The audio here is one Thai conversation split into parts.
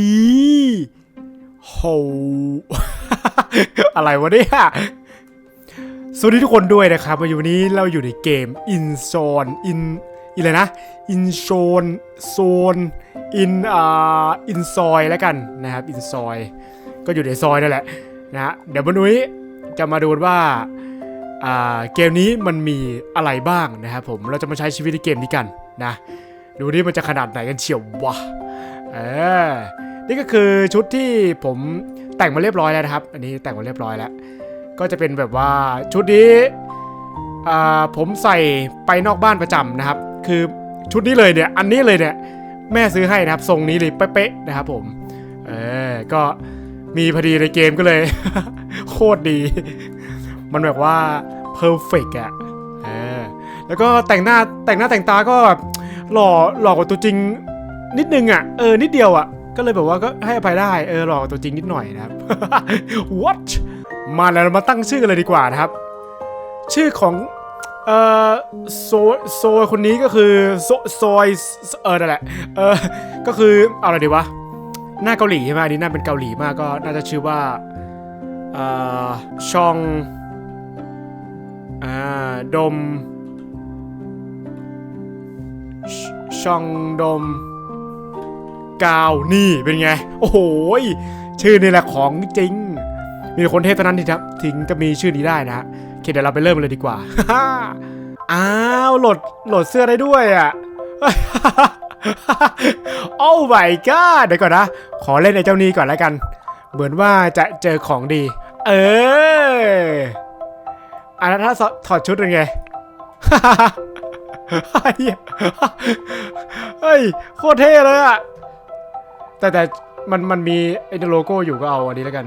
ยโหอะไรวะเนี่ยสวัสดีทุกคนด้วยนะครับมาอยู่วันนี้เราอยู่ในเกม In Zone In อีอะไรนะ In Zone Zone In อ่า In ซอยแล้วกันนะครับ In ซอย ก็อยู่ในซอยนั่นแหละนะฮะเดี๋ยววันนี้จะมาดูว่าอ่าเกมนี้มันมีอะไรบ้างนะครับผม เราจะมาใช้ชีวิตในเกมนี้กันนะ ดูนี่มันจะขนาดไหนกันเฉียววะ เออนี่ก็คือชุดที่ผมแต่งมาเรียบร้อยแล้วนะครับ อันนี้แต่งมาเรียบร้อยแล้ว ก็จะเป็นแบบว่าชุดนี้ผมใส่ไปนอกบ้านประจำนะครับ คือชุดนี้เลยเนี่ย อันนี้เลยเนี่ย แม่ซื้อให้นะครับ ทรงนี้เลยเป๊ะๆนะครับผม เออ ก็มีพอดีในเกมก็เลย โคตรดี มันแบบว่า perfect อะเออ แล้วก็แต่งหน้าแต่งหน้าแต่งตาก็หล่อหล่อกว่าตัวจริง นิดนึงอะเออนิดเดียวอะก็เลยแบบว่าก็ให้อภัยได้เออหลอกตัวจริงนิดหน่อยนะครับ what มาแล้วมาตั้งชื่อกันเลยดีกว่านะครับ ชื่อของเออโซโซคนนี้ก็คือโซซยเออนั่นแหละเออก็คือเอาอะไรดีวะหน้าเกาหลีใช่ไหมอันนี้หน้าเป็นเกาหลีมากก็น่าจะชื่อว่าเอ่อชองอ่าดมชชองดม กาวนี่เป็นไง โอ้โหชื่อนี่แหละของจริง มีคนเทพเท่านั้นที่ถึงจะมีชื่อนี้ได้นะโอเคเดี๋ยวเราไปเริ่มเลยดีกว่าอ้าวโหลดโหลดเสื้อได้ด้วยอะโอ้ my god เดี๋ยวก่อนนะ ขอเล่นไอ้เจ้านี้ก่อนแล้วกัน เหมือนว่าจะเจอของดี เอออันนั้นถ้าถอดชุดเป็นไงเฮ้ยโคตรเท่เลยอะ แต่แต่มันมันมีไอ้โลโก้อยู่ก็เอาอันนี้แล้วกัน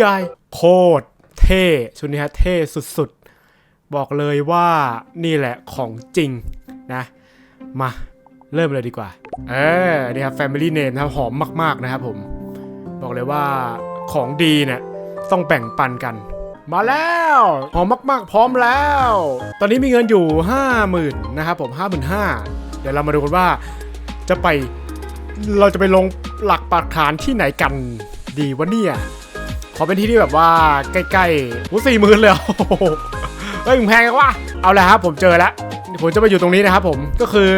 ยายโคตรเท่ชุดนี้ฮะเท่สุดๆ บอกเลยว่านี่แหละของจริงนะ มาเริ่มเลยดีกว่า เออนี่ครับ Family Name นะครับหอมมากๆนะครับผม บอกเลยว่าของดีเนี่ยต้องแบ่งปันกัน มาแล้วหอมมากๆ พร้อมแล้ว ตอนนี้มีเงินอยู่ 50,000 นะครับผม 55,000 เดี๋ยวเรามาดูกันว่าจะไป เราจะไปลงหลักปักฐานที่ไหนกันดีวะเนี่ย ขอเป็นที่ที่แบบว่าใกล้ๆหูสี่หมื่นเลยเหรอโอ้โหเฮ้ยมึงแพงกันวะเอาละครับผมเจอแล้วผมจะมาอยู่ตรงนี้นะครับผมก็คือ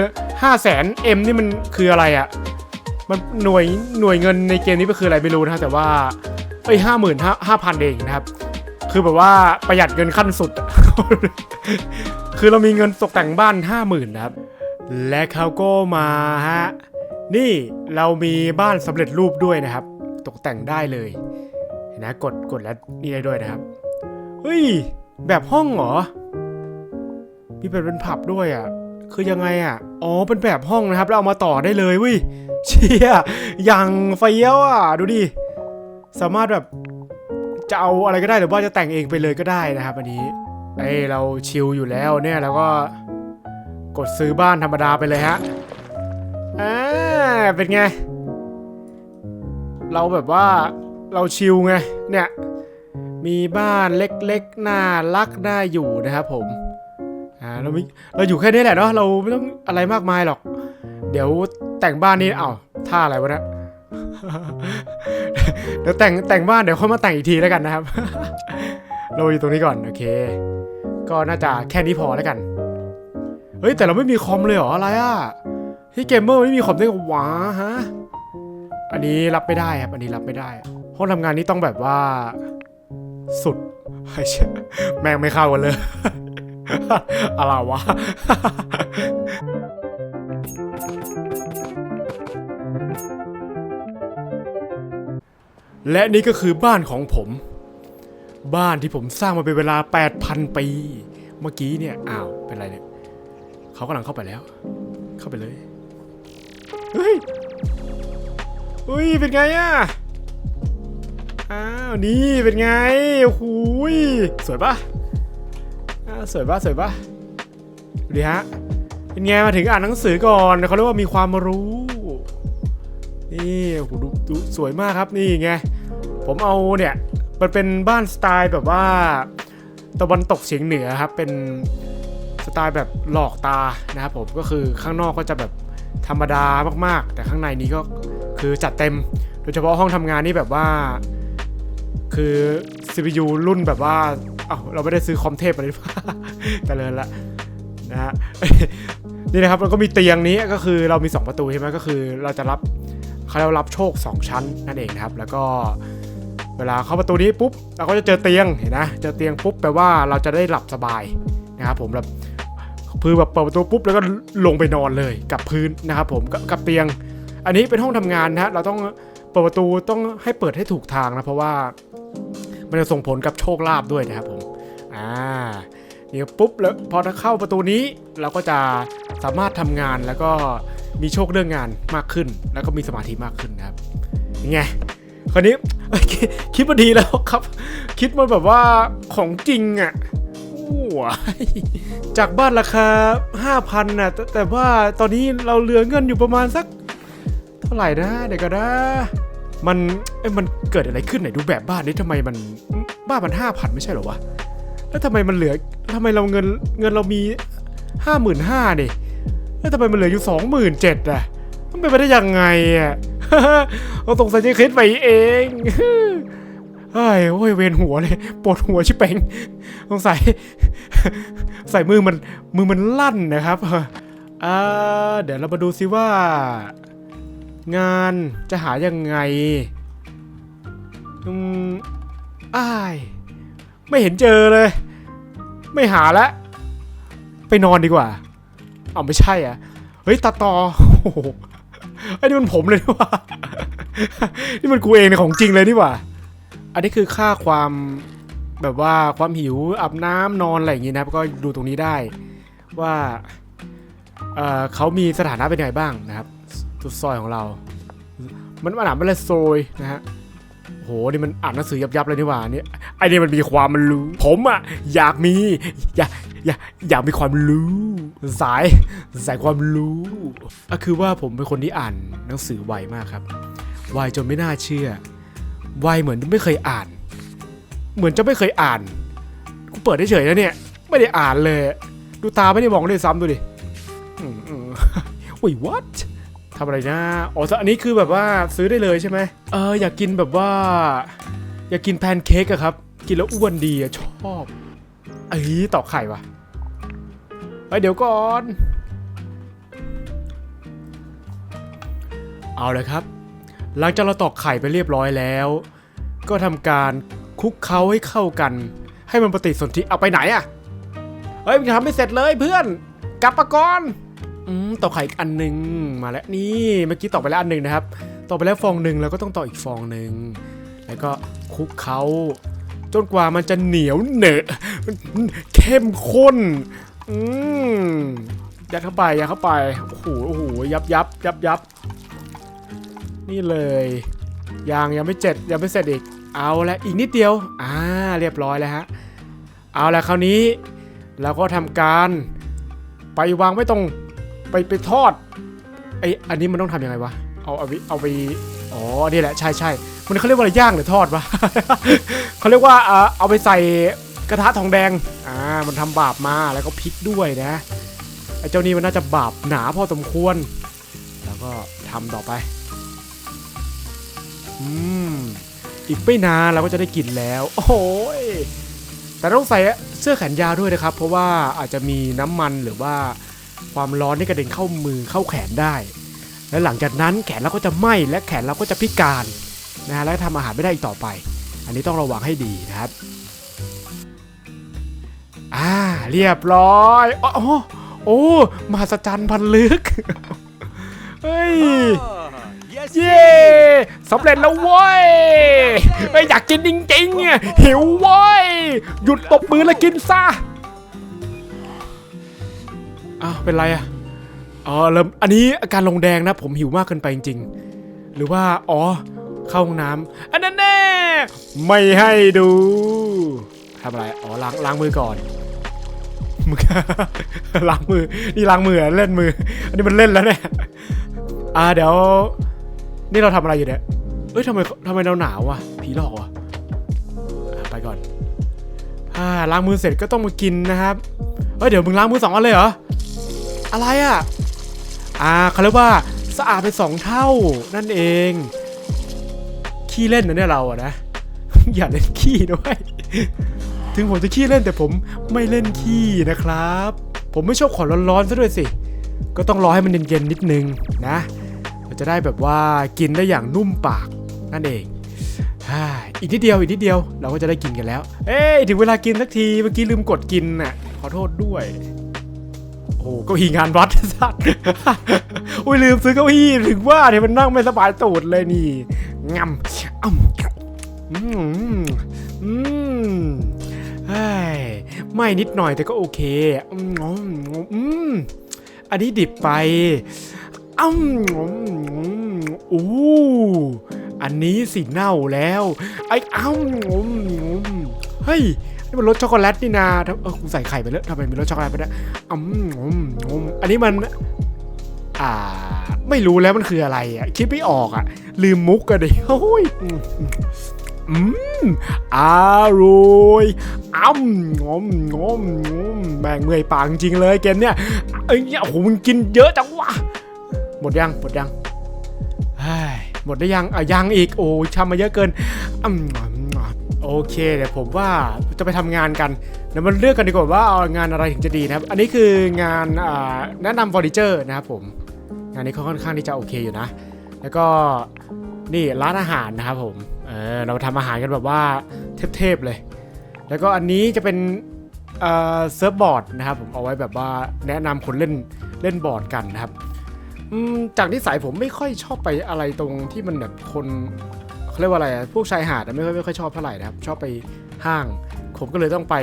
5 0 0 0 0 0 M นี่มันคืออะไรอะ่ะมันหน่วยหน่วยเงินในเกมนี้ก็คืออะไรไม่รู้นะแต่ว่าเอ้ยห้าหมื่นห้าห้าพันเองนะครับ คือแบบว่าประหยัดเงินขั้นสุด คือเรามีเงินตกแต่งบ้านห้าหมื่นนะครับ และเขาก็มาฮะ นี่เรามีบ้านสำเร็จรูปด้วยนะครับ ตกแต่งได้เลยเห็นนะกดกดแล้วนี่ได้ด้วยนะครับเฮ้ย แบบห้องเหรอมีแบบเป็นผับด้วยอะ คือยังไงอะ อ๋อเป็นแบบห้องนะครับแล้วเอามาต่อได้เลยเวิเชี่ยอย่างเฟี้ยวอะ ดูดิสามารถแบบจะเอาอะไรก็ได้หรือว่าจะแต่งเองไปเลยก็ได้นะครับอันนี้เอ้เราชิลอยู่แล้วเนี่ยแล้วก็กดซื้อบ้านธรรมดาไปเลยฮะอ่า เป็นไง เราแบบว่าเราชิลไง เนี่ย มีบ้านเล็กๆ น่ารักน่าอยู่นะครับผมอ่าเราไม่เราอยู่แค่นี้แหละเนาะเราไม่ต้องอะไรมากมายหรอก เดี๋ยวแต่งบ้านนี้เอ้าท่าอะไรวะเนะเดี๋ยวแต่งแต่งบ้านเดี๋ยวค่อยมาแต่งอีกทีแล้วกันนะครับ เราอยู่ตรงนี้ก่อนโอเค ก็น่าจะแค่นี้พอแล้วกัน เฮ้ยแต่เราไม่มีคอมเลยเหรออะไรอะ ที่เกมเมอร์ไม่มีคอมได้ไงวะฮะ อันนี้รับไม่ได้ครับ อันนี้รับไม่ได้ ห้องทำงานนี้ต้องแบบว่า สุดไอ้เชี่ยแม่งไม่เข้ากันเลย อะไรวะและนี่ก็คือบ้านของผม บ้านที่ผมสร้างมาเป็นเวลา 8,000 ปี เมื่อกี้เนี่ย อ้าว เป็นไรเนี่ย เขากำลังเข้าไปแล้ว เข้าไปเลย เฮ้ยเฮ้ยเป็นไงอะอ้าวนี่เป็นไงโอ้โหสวยปะอ่าสวยปะสวยปะดูดิฮะเป็นไงมาถึงอ่านหนังสือก่อนเขาเรียกว่ามีความรู้นี่โอ้โหดูดูสวยมากครับนี่ไงผมเอาเนี่ยมันเป็นบ้านสไตล์แบบว่าตะวันตกเฉียงเหนือครับเป็นสไตล์แบบหลอกตานะครับผมก็คือข้างนอกก็จะแบบ ธรรมดามากๆ แต่ข้างในนี้ก็คือจัดเต็ม โดยเฉพาะห้องทำงานนี่แบบว่า คือ CPU รุ่นแบบว่าเอ้าเราไม่ได้ซื้อคอมเทพมาเลยแต่เลยละนะฮะนี่นะครับแล้วก็มีเตียงนี้ก็คือเรามี 2 ประตูใช่ไหมก็คือ เราจะรับเขาเรียกว่ารับโชค 2 ชั้นนั่นเองนะครับ แล้วก็เวลาเข้าประตูนี้ปุ๊บเราก็จะเจอเตียงเห็นนะเจอเตียงปุ๊บแปลว่าเราจะได้หลับสบายนะครับผมแบบ คือแบบเปิดประตูปุ๊บแล้วก็ลงไปนอนเลยกับพื้นนะครับผมกับกับเตียง อันนี้เป็นห้องทำงานนะเราต้องเปิดประตูต้องให้เปิดให้ถูกทางนะเพราะว่ามันจะส่งผลกับโชคลาภด้วยนะครับผมอ่านี่ปุ๊บแล้วพอถ้าเข้าประตูนี้เราก็จะสามารถทำงานแล้วก็มีโชคเรื่องงานมากขึ้น แล้วก็มีสมาธิมากขึ้นนะครับยังไงคราวนี้คิดมาดีแล้วครับ คิดมาแบบว่าของจริงอะ่ะ จากบ้านราคา 5,000น่ะแต่แต่ว่าตอนนี้เราเหลือเงินอยู่ประมาณสัก เท่าไหร่นะเดี๋ยวก็นะมันเอ้ยมันเกิดอะไรขึ้นไหนดูแบบบ้านนี้ทำไมมันบ้านมันห้าพันไม่ใช่เหรอวะแล้วทำไมมันเหลือทำไมเราเงินเงินเรามีห้าหมื่นห้านี่แล้วทำไมมันเหลืออยู่สองหมื่นเจ็ดอะมันเป็นไปได้ยังไงอะเราสงสัยจะคิดไปเอง เฮ้ยโอ้ยเวียนหัวเลยปวดหัวชิบเป่งสงสัยใส่มือมันมือมันลั่นนะครับอ่าเดี๋ยวเรามาดูซิว่า งานจะหายังไงอืมอ้ายไม่เห็นเจอเลย ไม่หาแล้วไปนอนดีกว่าเอาไม่ใช่อะเฮ้ยตาต่อโอ้โหไอ้นี่มันผมเลยนี่ว่านี่มันกูเองเนี่ยของจริงเลยนี่ว่า อันนี้คือค่าความแบบว่าความหิวอาบน้ำนอนอะไรอย่างงี้นะครับก็ดูตรงนี้ได้ว่าเเขามีสถานะเป็นยังไงบ้างนะครับสุดซอยของเรามันมันอ่านไม่เลยโซยนะฮะโหนี่มันอ่านหนังสือยับยับเลยนี่หว่านี่ไอนี่มันมีความมันรู้ ผมอะอยากมี อยากอยากอยากมีความรู้สายสายความรู้ก็คือว่าผมเป็นคนที่อ่านหนังสือไวมากครับไวจนไม่น่าเชื่อ ไวเหมือนไม่เคยอ่าน เหมือนจะไม่เคยอ่าน กูเปิดเฉยๆนะเนี่ย ไม่ได้อ่านเลย ดูตาไม่ได้มองเลยซ้ำดูดิอืมอืมอุ้ย what ทำอะไรนะ อ๋อ อันนี้คือแบบว่าซื้อได้เลยใช่ไหมเออ อยากกินแบบว่า อยากกินแพนเค้กอะครับ กินแล้วอ้วนดีอะชอบเอ้ตอกไข่วะเอ้ยเดี๋ยวก่อน เอาเลยครับ หลังจากเราตอกไข่ไปเรียบร้อยแล้ว ก็ทำการคลุกเคล้าให้เข้ากัน ให้มันปฏิสนธิเอาไปไหนอะเฮ้ยมันทำไม่เสร็จเลยเพื่อนกลับมาก่อนอืมต่อไข่อีกอันหนึ่งมาแล้วนี่เมื่อกี้ต่อไปแล้วอันหนึ่งนะครับต่อไปแล้วฟองหนึ่งแล้วก็ต้องต่ออีกฟองหนึ่งแล้วก็คลุกเคล้าจนกว่ามันจะเหนียวเหนอะเข้มข้นอืมยัดเข้าไปยัดเข้าไปโอ้โหโอ้โหยับยับยับยับ นี่เลยยังยังไม่เจ็ดยังไม่เสร็จอีก เอาละอีกนิดเดียว อ่าเรียบร้อยแล้วฮะ เอาละคราวนี้เราก็ทำการไปวางไว้ตรงไปไปทอดไออันนี้มันต้องทำยังไงวะ เอาเอาไปเอาไปอ๋อนี่แหละใช่ใช่มันเขาเรียกว่าอะไรย่างหรือทอดวะเขาเรียกว่าอ่าเอาไปใส่กระทะทองแดง อ่า มันทำบาปมาแล้วก็พริกด้วยนะ ไอเจ้านี่มันน่าจะบาปหนาพอสมควร แล้วก็ทำต่อไป อืมอีกไม่นานเราก็จะได้กินแล้ว โอ้ยแต่ต้องใส่เสื้อแขนยาวด้วยนะครับ เพราะว่าอาจจะมีน้ำมันหรือว่าความร้อนที่กระเด็นเข้ามือเข้าแขนได้ และหลังจากนั้นแขนเราก็จะไหม้และแขนเราก็จะพิการนะฮะและทำอาหารไม่ได้อีกต่อไป อันนี้ต้องระวังให้ดีนะครับอ่าเรียบร้อยโอ้โอ้โอ้มหัศจรรย์พันลึกเฮ้ย เย้สำเร็จแล้วเว้ยเอ้ยอยากกินจริงๆอะหิวเว้ยหยุดตบมือแล้วกินซะอ้าวเป็นไรอะอ๋อเริ่มอันนี้อาการลงแดงนะ ผมหิวมากเกินไปจริงๆ หรือว่าอ๋อเข้าห้องน้ำอันนั้นแน่ไม่ให้ดูทำอะไรอ๋อล้างล้างมือก่อนมึงล้างมือนี่ล้างมือเหรอเล่นมือ อันนี้มันเล่นแล้วเนี่ยอ่าเดี๋ยว นี่เราทำอะไรอยู่เนี่ยเอ้ยทำไมทำไมเราหนาวอะ ผีหลอกอะไปก่อนอ่าล้างมือเสร็จก็ต้องมากินนะครับเอ้ยเดี๋ยวมึงล้างมือสองอันเลยเหรอ อะไรอะ อ่าเขาเรียกว่าสะอาดไปสองเท่านั่นเอง ขี้เล่นนะเนี่ยเราอะนะ อย่าเล่นขี้ด้วย ถึงผมจะขี้เล่นแต่ผมไม่เล่นขี้นะครับ ผมไม่ชอบของร้อนๆซะด้วยสิ ก็ต้องรอให้มันเย็นๆนิดนึงนะ จะได้แบบว่ากินได้อย่างนุ่มปากนั่นเองอีกนิดเดียวอีกนิดเดียวเราก็จะได้กินกันแล้ว เอ้ยถึงเวลากินสักทีเมื่อกี้ลืมกดกินน่ะขอโทษด้วย โอ้เก็อีงานวัดสัตว์อุ้ยลืมซื้อเก้าอี้ถึงว่าเนี่ยมันนั่งไม่สบายตูดเลยนี่งำอ้ำอืมอืมเฮ้ไม่นิดหน่อยแต่ก็โอเคอืมอืมอันนี้ดิบไป อ้ำอืมอู้อันนี้สิเน่าแล้ว ไอ้อ้ำอืมเฮ้ยนี่มันรสช็อกโกแลตนี่นาเออกูใส่ไข่ไปแล้วทำไมมีรสช็อกโกแลตไปด้วยอืมอมอันนี้มัน อ่า ไม่รู้แล้วมันคืออะไรอะ คิดไม่ออกอะ ลืมมุกกันดิโอ้ยอืมอร่อยอ้ำงอมงอมงอมแม่งเมื่อยปากจริงเลยเกมเนี้ยเอ้ยโอ้โหมึงกินเยอะจังวะ มดยังหมดยังเฮ้ยหมดได้ยังอะยังอีกโอ้ยทำมาเยอะเกินอืมโอเคเดี๋ยวผมว่าจะไปทำงานกันเดี๋ยวมาเลือกกันดีกว่าว่าเอางานอะไรถึงจะดีนะครับ อันนี้คืองานอ่าแนะนำเฟอร์นิเจอร์นะครับผมงานนี้เขาค่อนข้างที่จะโอเคอยู่นะ แล้วก็นี่ร้านอาหารนะครับผมเออเราทำอาหารกันแบบว่าเทพๆเลย แล้วก็อันนี้จะเป็นเอ่อเซิร์ฟบอร์ดนะครับผมเอาไว้แบบว่าแนะนำคนเล่นเล่นบอร์ดกันนะครับอืม จากนิสัยผมไม่ค่อยชอบไปอะไรตรงที่มันแบบคนเขาเรียกว่าอะไรอะพวกชายหาดไม่ค่อยไม่ค่อยชอบเท่าไหร่นะครับ ชอบไปห้าง ผมก็เลยต้องไป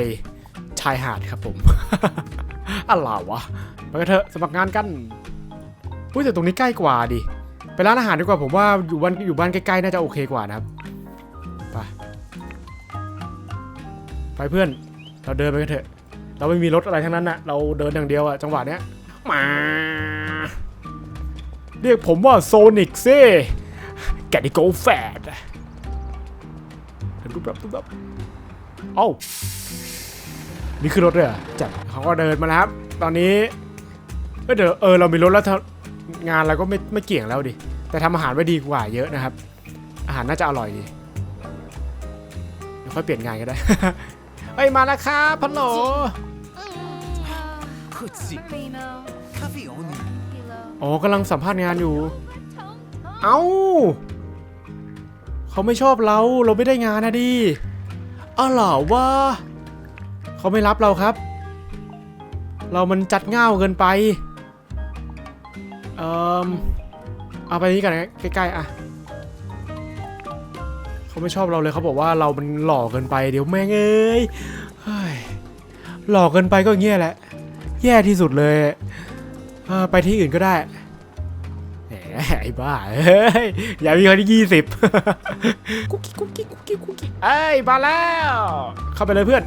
ชายหาดครับผมอะไรวะไปกันเถอะสมัครงานกันอุ้ยแต่ตรงนี้ใกล้กว่าดิไปร้านอาหารดีกว่าผมว่าอยู่บ้านอยู่บ้านใกล้ๆน่าจะโอเคกว่านะครับไปไปเพื่อน เราเดินไปกันเถอะ เราไม่มีรถอะไรทั้งนั้นนะเราเดินอย่างเดียวอะจังหวะเนี้ยมา เรียกผมว่าโซนิกซิแกดิโกแฟดเห็นปุ๊บแบบปุ๊บแบบเอ้านี่คือรถเลยเหรอจัดเขาก็เดินมาแล้วครับ ตอนนี้เอ้ยเดี๋ยวเออเรามีรถแล้วงานเราก็ไม่ไม่เกี่ยงแล้วดิ แต่ทำอาหารไว้ดีกว่าเยอะนะครับ อาหารน่าจะอร่อยดีเดี๋ยวค่อยเปลี่ยนงานก็ได้เฮ้ยมาแล้วครับพัลโหล อ๋อกำลังสัมภาษณ์งานอยู่ เอ้าเขาไม่ชอบเราเราไม่ได้งานนะดิอ้าวเหรอวะเขาไม่รับเราครับ เรามันจัดง่าวเกินไป เอ่อเอาไปนี้กันนะใกล้ๆอะเขาไม่ชอบเราเลยเขาบอกว่าเรามันหล่อเกินไปเดี๋ยวแม่งเอ้ยเฮ้ยหล่อเกินไปก็อย่างเงี้ยแหละ แย่ที่สุดเลย ไปที่อื่นก็ได้ไอ้บ้าอย่ามีคนที่ยี่สิบกุ๊กกี้กุ๊กกี้กุ๊กกี้กุ๊กกิ๊กเอ้ยมาแล้ว เข้าไปเลยเพื่อน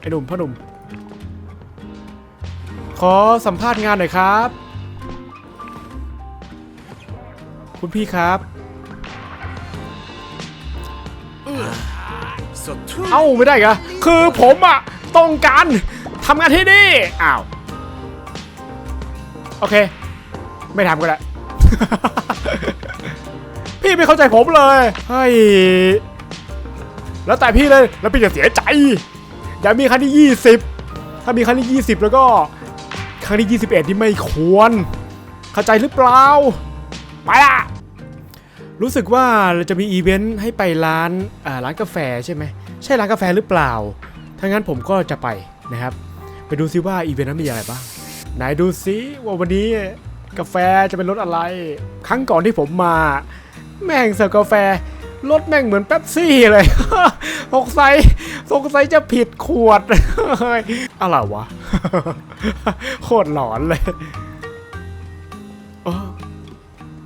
ไอ้หนุ่มพ่อหนุ่ม ขอสัมภาษณ์งานหน่อยครับ คุณพี่ครับ เอ้าไม่ได้เหรอคือผมอะต้องการทำงานที่นี่อ้าว โอเค ไม่ทำก็ได้ พี่ไม่เข้าใจผมเลยเฮ้ยแล้วแต่พี่เลยแล้วพี่จะเสียใจอย่ามีครั้งที่ 20 ถ้ามีครั้งที่ 20 แล้วก็ครั้งที่ 21นี่ไม่ควร เข้าใจหรือเปล่าไปละรู้สึกว่าเราจะมีอีเวนต์ให้ไปร้านร้านกาแฟใช่ไหมใช่ร้านกาแฟหรือเปล่าถ้างั้นผมก็จะไปนะครับ ไปดูซิว่าอีเวนต์นั้นมีอะไรบ้าง ไหนดูซิว่าวันนี้กาแฟจะเป็นรสอะไร ครั้งก่อนที่ผมมา แม่งเสิร์ฟกาแฟรสแม่งเหมือนเป๊ปซี่เลยสงสัยสงสัยจะผิดขวดอะไรวะ โคตรหลอนเลยออ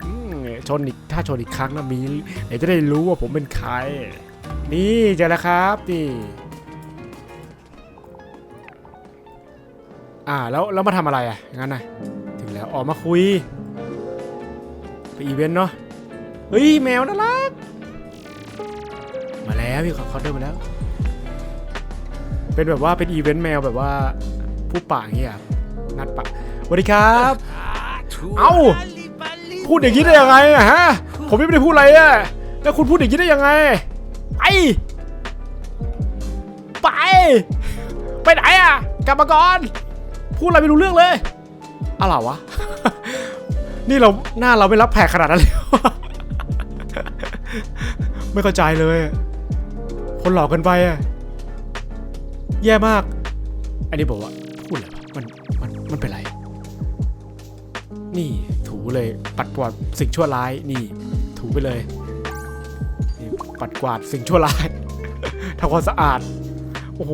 อืมชนอีกถ้าชนอีกครั้งนะมีเดี๋ยวจะได้รู้ว่าผมเป็นใคร นี่เจอแล้วครับนี่ อ่าแล้วแล้วมาทำอะไรอะงั้นนะถึงแล้วออกมาคุยไปอีเวนต์เนาะเฮ้ยแมวน่ารักมาแล้วพี่ขอขาเดินมาแล้ว เป็นแบบว่าเป็นอีเวนต์แมวแบบว่าผู้ป่าเงี้ยนัดปะสวัสดีครับ เอ้าพูดอย่างนี้ได้ยังไงอะฮะผมยังไม่ได้พูดอะไรอะแล้วคุณพูดอย่างนี้ได้ยังไงไปไป ไปไหนอะกลับมาก่อน พูดอะไรไม่รู้เรื่องเลยอะไรวะ นี่เราหน้าเราไม่รับแขกขนาดนั้นเลยไม่เข้าใจเลย คนหลอกกันไปอะแย่มาก อันนี้บอกว่าพูดอะไรวะมันมันมันเป็นไร นี่ถูเลยปัดกวาดสิ่งชั่วร้ายนี่ ถูไปเลยนี่ปัดกวาดสิ่งชั่วร้ายทำความสะอาด โอ้โห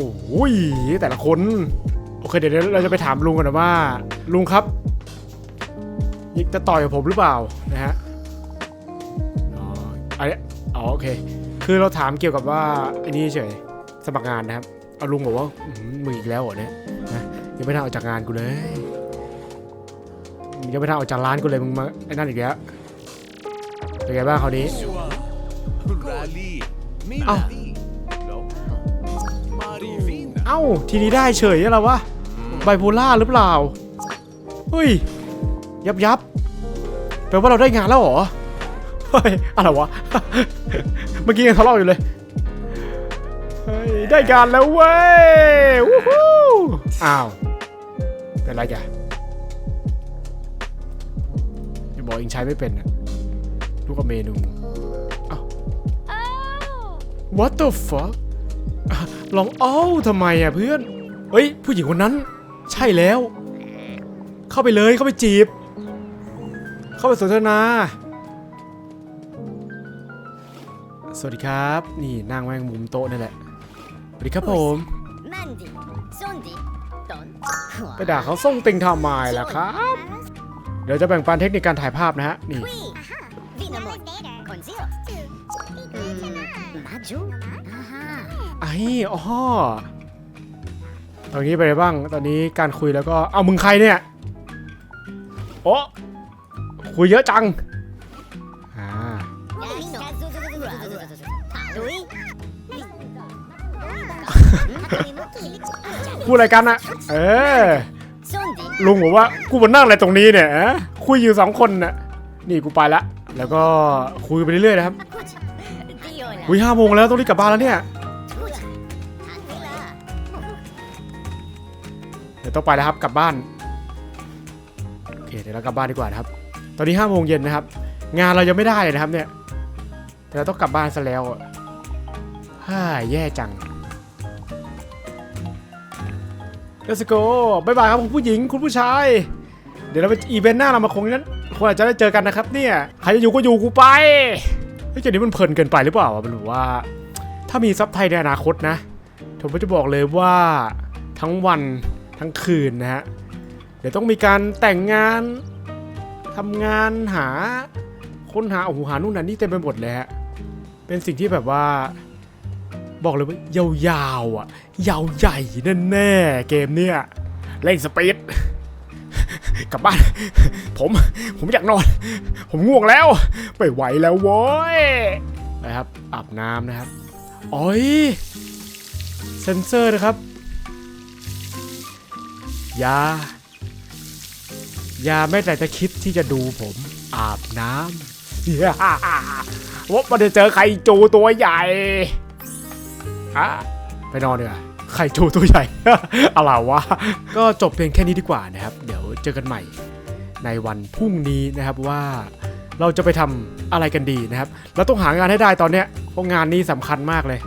แต่ละคน โอเคเดี๋ยวเราจะไปถามลุงกันนะว่า ลุงครับยิงจะต่อยกับผมหรือเปล่านะฮะอ๋ออันนี้อ๋อโอเค คือเราถามเกี่ยวกับว่าไอ้นี่เฉยสมัครงานนะครับเอาลุงบอกว่ามึงอีกแล้วเหรอเนี่ยนะยังไม่ทันออกจากงานกูเลยมึงยังไม่ทันออกจากร้านกูเลยมึงมาไอ้นั่นอีกแล้วเป็นไงบ้างคราวนี้ Rally. Au. No. Marivina. เอ้า ทีนี้ได้เฉยอะไรวะ ไบโพล่าหรือเปล่า เฮ้ย ยับยับแปลว่าเราได้งานแล้วเหรอ เฮ้ย อะไรวะ เมื่อกี้ยังทะเลาะอยู่เลย เฮ้ย ได้งานแล้วเว้ย วู้ฮู้อ้าว เป็นไรแกอย่าบอกเองใช้ไม่เป็นนะลูกกับเมนูอ้าว What the fuck อะ ลองเอ้าทำไมอะเพื่อน เฮ้ย ผู้หญิงคนนั้น ใช่แล้ว เข้าไปเลยเข้าไปจีบ เข้าไปสนทนา สวัสดีครับ นี่นั่งแมงมุมโต๊ะนี่แหละ สวัสดีครับผม ไปด่าเขาส่งติงทำไมล่ะครับ เดี๋ยวจะแบ่งปันเทคนิคการถ่ายภาพนะฮะ นี่ อ๋อตอนนี้ไปบ้าง ตอนนี้การคุยแล้วก็ เอามึงใครเนี่ย โอ้คุยเยอะจัง อ่า พูดอะไรกันนะเออ ลุงบอกว่า กูมานั่งอะไรตรงนี้เนี่ย คุยอยู่สองคนน่ะ นี่กูไปละ แล้วก็คุยไปเรื่อยๆนะครับ อุ้ยห้าโมงแล้วต้องรีบกลับบ้านแล้วเนี่ยี๋ยวต้องไปแล้วครับกลับบ้านโอเคเดี๋ยวเรากลับบ้านดีกว่านะครับ ตอนนี้ห้าโมงเย็นนะครับ งานเรายังไม่ได้เลยนะครับเนี่ยแต่เราต้องกลับบ้านซะแล้วฮ่าแย่จัง Let's go บ๊ายบายครับคุณผู้หญิงคุณผู้ชาย เดี๋ยวเราไปอีเวนต์หน้าเรามาคงนั้นคงอาจจะได้เจอกันนะครับเนี่ยใครจะอยู่ก็อยู่กูไปเฮ้ยเกมนี้มันเพลินเกินไปหรือเปล่ามันแบบว่า ถ้ามีซับไทยในอนาคตนะผมก็จะบอกเลยว่าทั้งวัน ทั้งคืนนะฮะ เดี๋ยวต้องมีการแต่งงานทำงานหาค้นหาโอ้โหหานู่นนั่นนี่เต็มไปหมดเลยฮะ เป็นสิ่งที่แบบว่า บอกเลยว่ายาวๆอะ ยาวใหญ่แน่ๆเกมเนี่ยเล่นสปีดกลับบ้าน ผมผมอยากนอน ผมง่วงแล้วไม่ไหวแล้วโว้ยนะครับอาบน้ำนะครับโอ้ยเซนเซอร์นะครับ อย่า อย่าแม้แต่จะคิดที่จะดูผมอาบน้ำว่ามันจะเจอไข่จูตัวใหญ่อะไปนอนดีกว่าไข่จูตัวใหญ่ อะไรวะ ก็จบเพียงแค่นี้ดีกว่านะครับ เดี๋ยวเจอกันใหม่ ในวันพรุ่งนี้นะครับว่าเราจะไปทำอะไรกันดีนะครับ เราต้องหางานให้ได้ตอนเนี้ยเพราะงานนี้สำคัญมากเลย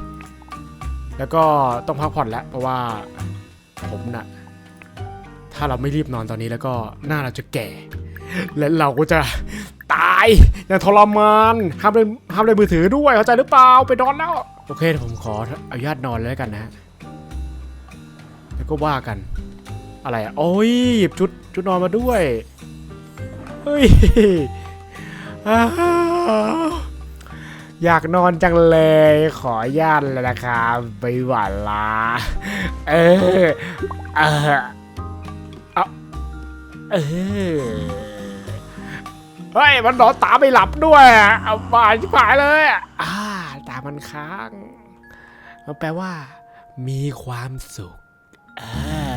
แล้วก็ต้องพักผ่อนแล้วเพราะว่าผมน่ะาเราไม่รีบนอนตอนนี้แล้วก็หน้าเราจะแก่ และเราก็จะตายอย่างทรมานห้ามเล่นห้ามเล่นมือถือด้วยเข้าใจหรือเปล่าไปนอนแล้วโอเคผมขออนุญาตนอนเลยแล้วกันนะฮะแล้วก็ว่ากัน อะไรอะโอ้ยหยิบชุดชุดนอนมาด้วยเฮ้ยอยากนอนจังเลยขออนุญาตเลยนะครับไปหวานลาเออเออ เออเฮ้ยมันนอนตาไม่หลับด้วยอะเอาบาชิบหายเลยอะอ่าตามันค้างมันแปลว่า มีความสุขอ่า